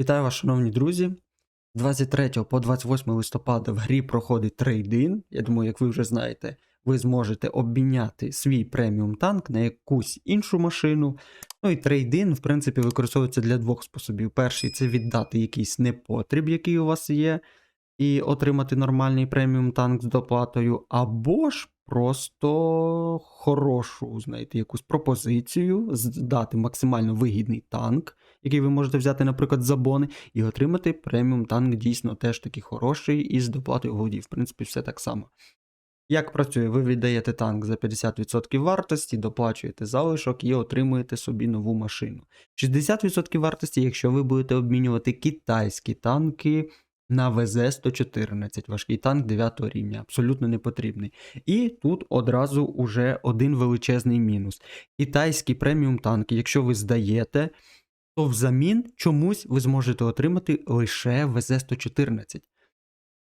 Вітаю вас, шановні друзі. З 23 по 28 листопада в грі проходить трейдин. Я думаю, як ви вже знаєте, ви зможете обміняти свій преміум танк на якусь іншу машину. Ну і трейдин, в принципі, використовується для двох способів. Перший це віддати якийсь непотріб, який у вас є, і отримати нормальний преміум танк з доплатою, або ж просто хорошу, знаєте, якусь пропозицію, здати максимально вигідний танк, який ви можете взяти, наприклад, за бони, і отримати преміум танк дійсно теж такий хороший і з доплатою в годі. В принципі, все так само. Як працює? Ви віддаєте танк за 50% вартості, доплачуєте залишок і отримуєте собі нову машину. 60% вартості, якщо ви будете обмінювати китайські танки на ВЗ-114, важкий танк 9 рівня, абсолютно не потрібний. І тут одразу уже один величезний мінус. Китайські преміум танки, якщо ви здаєте, то взамін чомусь ви зможете отримати лише ВЗ-114.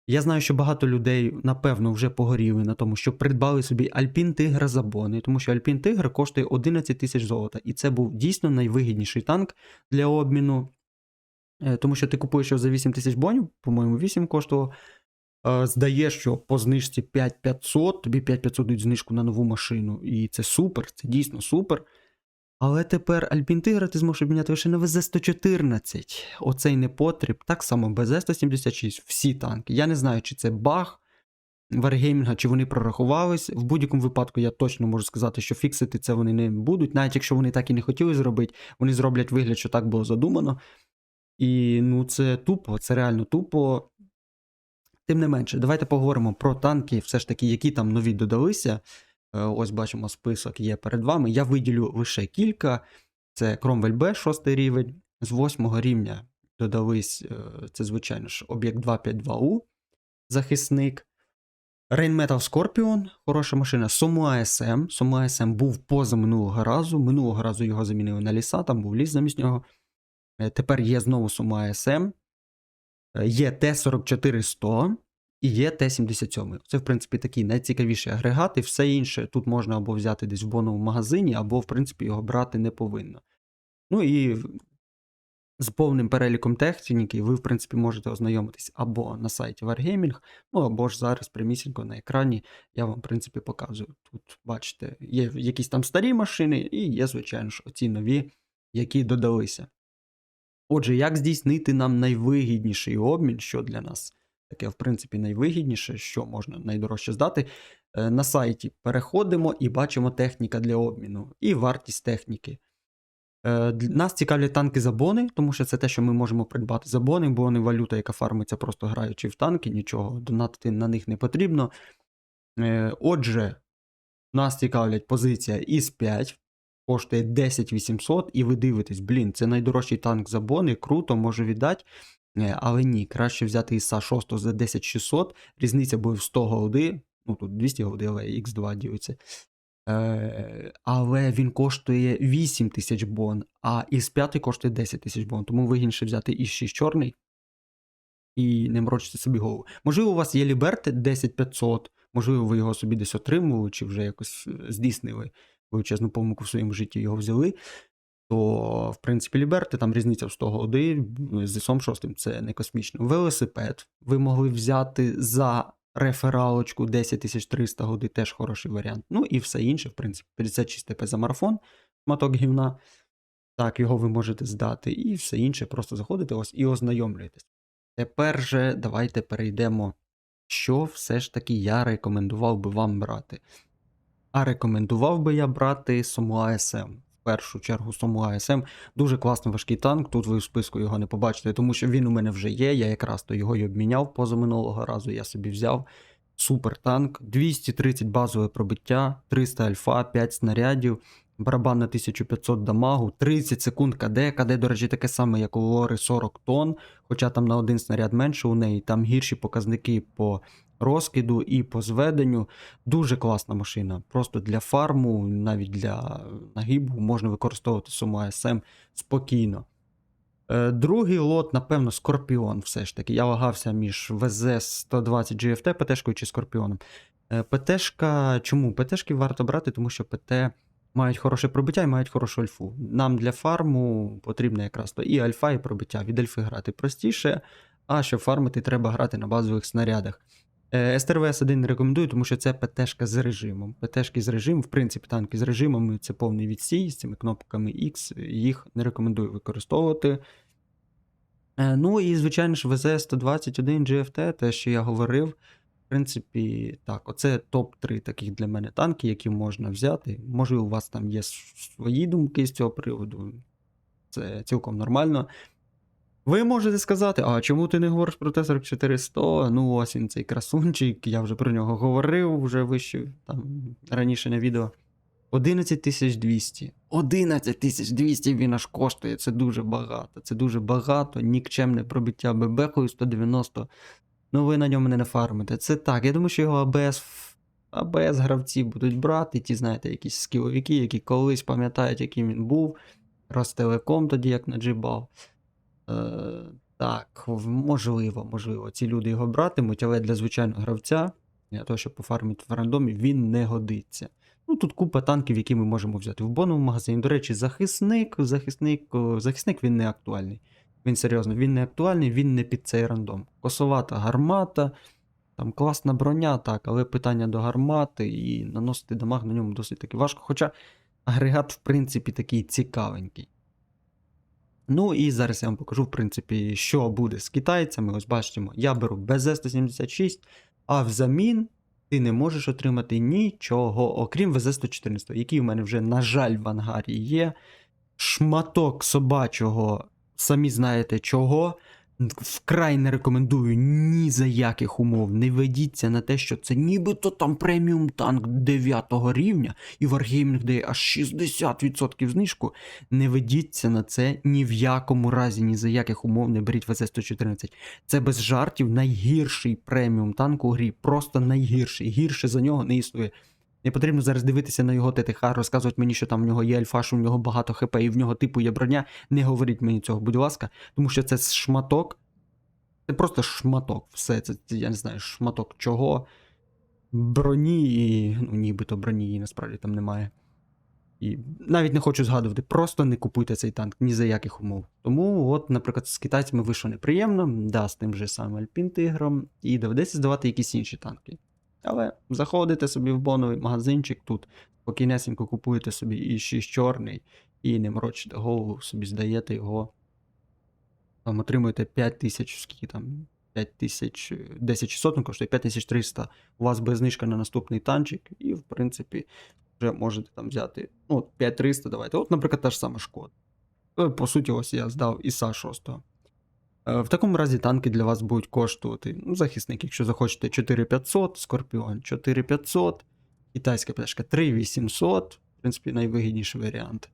Я знаю, що багато людей, напевно, вже погоріли на тому, що придбали собі Альпін Тигра за бони, тому що Альпін Тигр коштує 11 тисяч золота, і це був дійсно найвигідніший танк для обміну. Е, Тому що ти купуєш його за 8 тисяч бонів, по-моєму, 8 коштував. Е, Здаєш, що по знижці 5500, тобі 5500 дають знижку на нову машину. І це супер, це дійсно супер. Але тепер Альпін Тигра ти зможеш обміняти лише на ВЗ-114. Оцей непотріб, так само БЗ-176, всі танки. Я не знаю, чи це баг Wargaming, чи вони прорахувались. В будь-якому випадку я точно можу сказати, що фіксити це вони не будуть. Навіть якщо вони так і не хотіли зробити, вони зроблять вигляд, що так було задумано. І ну це тупо, це реально тупо. Тим не менше, давайте поговоримо про танки, все ж таки, які там нові додалися. Е, Ось бачимо, список є перед вами. Я виділю лише кілька. Це Cromwell B, 6 рівень. З 8 рівня додались, е, це, звичайно ж, об'єкт 252U, захисник. Rainmetal Scorpion, хороша машина. Сому ASM. Сому ASM був поза минулого разу. Минулого разу його замінили на ліса, там був ліс замість нього. Е, Тепер є знову Сому ASM. Е, Є Т-44-100 і є Т-77. Це, в принципі, такі найцікавіші агрегати. Все інше тут можна або взяти десь в боновому магазині, або, в принципі, його брати не повинно. Ну і з повним переліком техніки ви, в принципі, можете ознайомитись або на сайті Wargaming, ну або ж зараз прямісінько на екрані я вам, в принципі, показую. Тут, бачите, є якісь там старі машини, і є, звичайно ж, оці нові, які додалися. Отже, як здійснити нам найвигідніший обмін, що для нас таке, в принципі, найвигідніше, що можна найдорожче здати. Е, На сайті переходимо і бачимо техніка для обміну і вартість техніки. Е, Нас цікавлять танки за бони, тому що це те, що ми можемо придбати за бони. Бони валюта, яка фармиться просто граючи в танки, нічого донатити на них не потрібно. Е, Отже, нас цікавлять позиція ІС 5 коштує 10 800, і ви дивитесь, блін, це найдорожчий танк за бони, круто, можу віддати. Е, Але ні, краще взяти ІСа 6 за 10 600, різниця буде в 100 голди, ну тут 200 голди, але X2 ділиться. Е, але він коштує 8 тисяч бон, а із 5 коштує 10 тисяч бон. Тому вигідніше взяти із 6 чорний і не морочити собі голову. Можливо, у вас є Ліберти 10500, можливо, ви його собі десь отримували, чи вже якось е, здійснили величезну помилку в своєму житті, його взяли. То, в принципі, Ліберти, там різниця в 100 годи з ІСом 6 це не космічно. Велосипед ви могли взяти за рефералочку 10300 годи, теж хороший варіант. Ну і все інше, в принципі, 56 ТП за марафон, шматок гівна. Так, його ви можете здати, і все інше, просто заходите ось і ознайомлюєтесь. Тепер же давайте перейдемо, що все ж таки я рекомендував би вам брати. А рекомендував би я брати Сому АСМ. Першу чергу Сому АСМ. Дуже класний важкий танк. Тут ви в списку його не побачите, тому що він у мене вже є. Я якраз то його й обміняв позаминулого разу. Я собі взяв. Супер танк, 230 базове пробиття, 300 альфа, 5 снарядів, барабан на 1500 дамагу, 30 секунд КД. КД, до речі, таке саме, як у Лори 40 тонн, хоча там на один снаряд менше у неї, там гірші показники по розкиду і по зведенню. Дуже класна машина. Просто для фарму, навіть для нагибу можна використовувати Сума АСМ спокійно. Е, Другий лот, напевно, Скорпіон все ж таки. Я вагався між ВЗ-120 GFT, ПТшкою чи Скорпіоном. Е, ПТшка, чому? ПТшки варто брати, тому що ПТ мають хороше пробиття і мають хорошу альфу. Нам для фарму потрібно якраз то і альфа, і пробиття. Від альфи грати простіше, а щоб фармити, треба грати на базових снарядах. СТРВС 1 не рекомендую, тому що це ПТшка з режимом. ПТшки з режимом, в принципі, танки з режимом це повний відстій з цими кнопками X, їх не рекомендую використовувати. Е, Ну і, звичайно ж, ВЗ-121 GFT, те, що я говорив. В принципі, так, оце топ-3 таких для мене танки, які можна взяти. Може, у вас там є свої думки з цього приводу. Це цілком нормально. Ви можете сказати, а чому ти не говориш про Т-44-100? Ну, ось він цей красунчик, я вже про нього говорив вже вище там раніше на відео. 11200. 11200 він аж коштує. Це дуже багато. Це дуже багато. Нікчемне пробиття ББХою 190. Ну, ви на ньому не нафармите. Це так. Я думаю, що його АБС, АБС гравці будуть брати. Ті, знаєте, якісь скіловики, які колись пам'ятають, яким він був. Ростелеком тоді, як наджибав. Е, так, можливо, можливо, ці люди його братимуть, але для звичайного гравця, для того, щоб пофармити в рандомі, він не годиться. Ну, тут купа танків, які ми можемо взяти в боновому магазині. До речі, захисник, захисник, захисник він не актуальний. Він серйозно, він не актуальний, він не під цей рандом. Косовата гармата, там класна броня, так, але питання до гармати і наносити дамаг на ньому досить таки важко. Хоча агрегат, в принципі, такий цікавенький. Ну і зараз я вам покажу, в принципі, що буде з китайцями. Ось бачимо, я беру БЗ-176, а взамін ти не можеш отримати нічого, окрім ВЗ-114, який у мене вже, на жаль, в ангарі є. Шматок собачого, самі знаєте чого. Вкрай не рекомендую ні за яких умов. Не ведіться на те, що це нібито там преміум танк 9 рівня, і Wargaming дає аж 60% знижку. Не ведіться на це ні в якому разі, ні за яких умов не беріть ВЗ-114. Це без жартів найгірший преміум танк у грі. Просто найгірший. Гірше за нього не існує. Не потрібно зараз дивитися на його ТТХ, розказувати мені, що там в нього є альфа, що в нього багато ХП і в нього типу є броня. Не говоріть мені цього, будь ласка, тому що це шматок. Це просто шматок. Все, це я не знаю, шматок чого. Броні і. Ну, нібито броні її насправді там немає. І навіть не хочу згадувати, просто не купуйте цей танк ні за яких умов. Тому, от, наприклад, з китайцями вийшло неприємно, да, з тим же самим Альпін Тигром, і доведеться здавати якісь інші танки. Але заходите собі в боновий магазинчик тут, спокійнесенько купуєте собі і 6 чорний, і не морочите голову, собі здаєте його. Там отримуєте 5 тисяч, скільки там, 5 тисяч, 10 600, ну, коштує 5300. У вас буде знижка на наступний танчик, і, в принципі, вже можете там взяти ну, 5300, давайте. От, наприклад, та ж сама шкода. Е, По суті, ось я здав ІСа 6. Е, В такому разі танки для вас будуть коштувати, ну, захисник, якщо захочете 4500, Скорпіон 4500, китайська пляшка 3800, в принципі, найвигідніший варіант.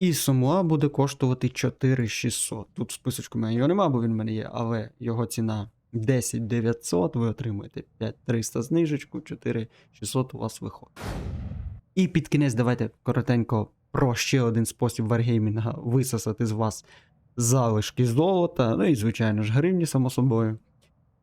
І Сомуа буде коштувати 4600. Тут в списочку мене його нема, бо він в мене є, але його ціна 10900, ви отримуєте 5300 знижечку, 4600 у вас виходить. І під кінець давайте коротенько про ще один спосіб варгеймінга висосати з вас залишки золота, ну і, звичайно ж, гривні, само собою.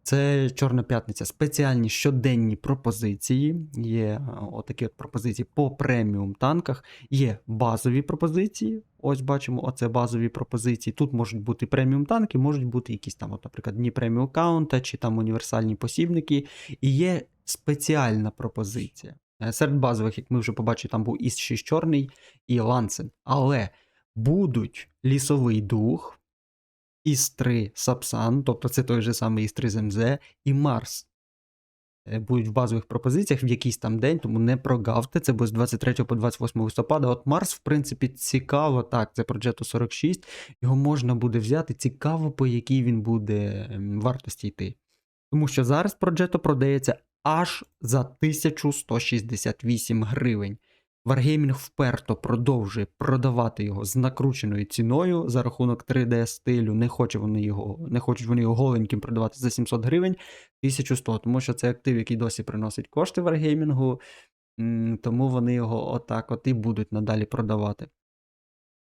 Це Чорна п'ятниця. Спеціальні щоденні пропозиції. Є е, отакі от пропозиції по преміум танках. Є базові пропозиції. Ось бачимо, оце базові пропозиції. Тут можуть бути преміум танки, можуть бути якісь там, от, наприклад, дні преміум каунта чи там універсальні посібники. І є спеціальна пропозиція. Е, Серед базових, як ми вже побачили, там був іс 6 чорний і Лансен. Але будуть лісовий дух, Іс-3 Сапсан, тобто це той же самий Іс-3 ЗМЗ, і Марс. Е, Будуть в базових пропозиціях в якийсь там день, тому не прогавте. Це буде з 23 по 28 листопада. От Марс, в принципі, цікаво. Так, це Progetto 46. Його можна буде взяти. Цікаво, по якій він буде ем, вартості йти. Тому що зараз Progetto продається аж за 1168 гривень. Wargaming вперто продовжує продавати його з накрученою ціною за рахунок 3D стилю. Не хоче вони його, не хочуть вони його голеньким продавати за 700 гривень 1100, тому що це актив, який досі приносить кошти Wargaming, тому вони його отак от і будуть надалі продавати.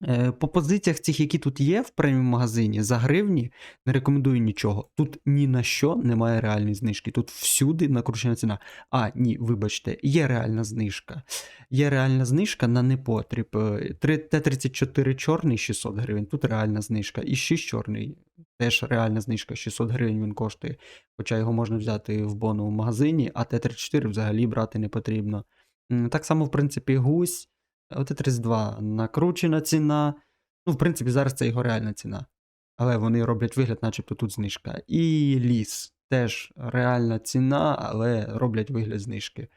Е, По позиціях цих, які тут є в преміум магазині, за гривні не рекомендую нічого. Тут ні на що немає реальної знижки. Тут всюди накручена ціна. А, ні, вибачте, є реальна знижка. Є реальна знижка на непотріб. Е, Т-34 чорний 600 гривень, тут реальна знижка. І 6 чорний теж реальна знижка, 600 гривень він коштує. Хоча його можна взяти в боновому магазині, а Т-34 взагалі брати не потрібно. Так само, в принципі, гусь. ОТ-32 накручена ціна. Ну, в принципі, зараз це його реальна ціна. Але вони роблять вигляд, начебто тут знижка. І ліс теж реальна ціна, але роблять вигляд знижки.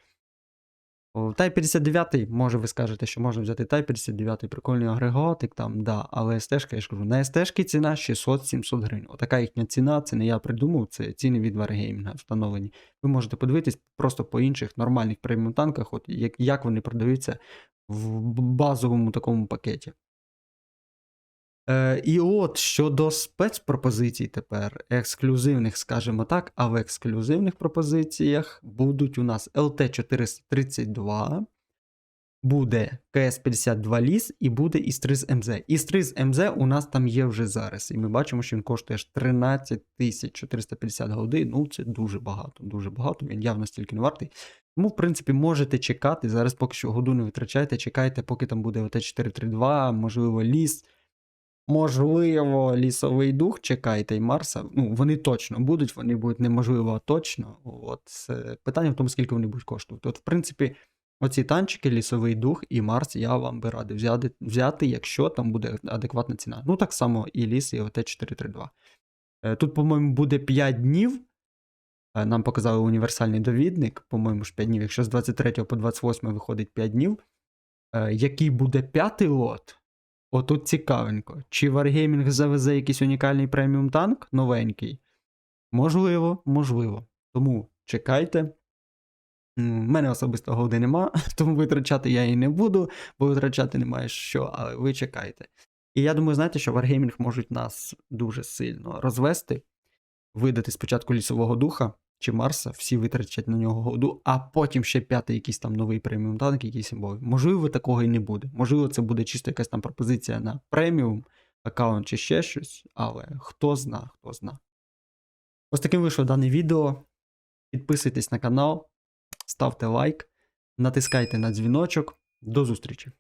О, Тай 59, може ви скажете, що можна взяти Тай 59, прикольний агрегатик там, да, але стежка, я ж кажу, на стежки ціна 600-700 гривень. Отака їхня ціна, це не я придумав, це ціни від Wargaming встановлені. Ви можете подивитись просто по інших нормальних преміум танках, от як, як вони продаються в базовому такому пакеті. Е, і от щодо спецпропозицій тепер, ексклюзивних, скажімо так, а в ексклюзивних пропозиціях будуть у нас LT432, буде КС-52 ліс і буде ІС-3 МЗ. ІС-3 МЗ у нас там є вже зараз, і ми бачимо, що він коштує аж 13 450 голди. Ну, це дуже багато, дуже багато, він явно стільки не вартий. Тому, в принципі, можете чекати. Зараз поки що году не витрачайте, чекайте, поки там буде ОТ-432, можливо, ліс. Можливо, лісовий дух, чекайте і Марса. Ну, вони точно будуть, вони будуть неможливо точно. От питання в тому, скільки вони будуть коштувати. От, в принципі, оці танчики, лісовий дух і Марс, я вам би радив взяти, взяти, якщо там буде адекватна ціна. Ну, так само і ліс, і ОТ-432. Е, Тут, по-моєму, буде 5 днів. Е, Нам показали універсальний довідник, по-моєму, ж 5 днів. Якщо з 23 по 28 виходить 5 днів. Е, Який буде п'ятий лот? Отут цікавенько. Чи Wargaming завезе якийсь унікальний преміум танк новенький? Можливо, можливо. Тому чекайте. У мене особисто голди нема, тому витрачати я її не буду, бо витрачати немає що, але ви чекайте. І я думаю, знаєте, що Wargaming можуть нас дуже сильно розвести, видати спочатку лісового духа чи Марса, всі витрачать на нього голду, а потім ще п'ятий якийсь там новий преміум танк, якийсь імбовий. Можливо, такого і не буде. Можливо, це буде чисто якась там пропозиція на преміум аккаунт чи ще щось, але хто зна, хто зна. Ось таким вийшло дане відео. Підписуйтесь на канал, ставте лайк, натискайте на дзвіночок. До зустрічі!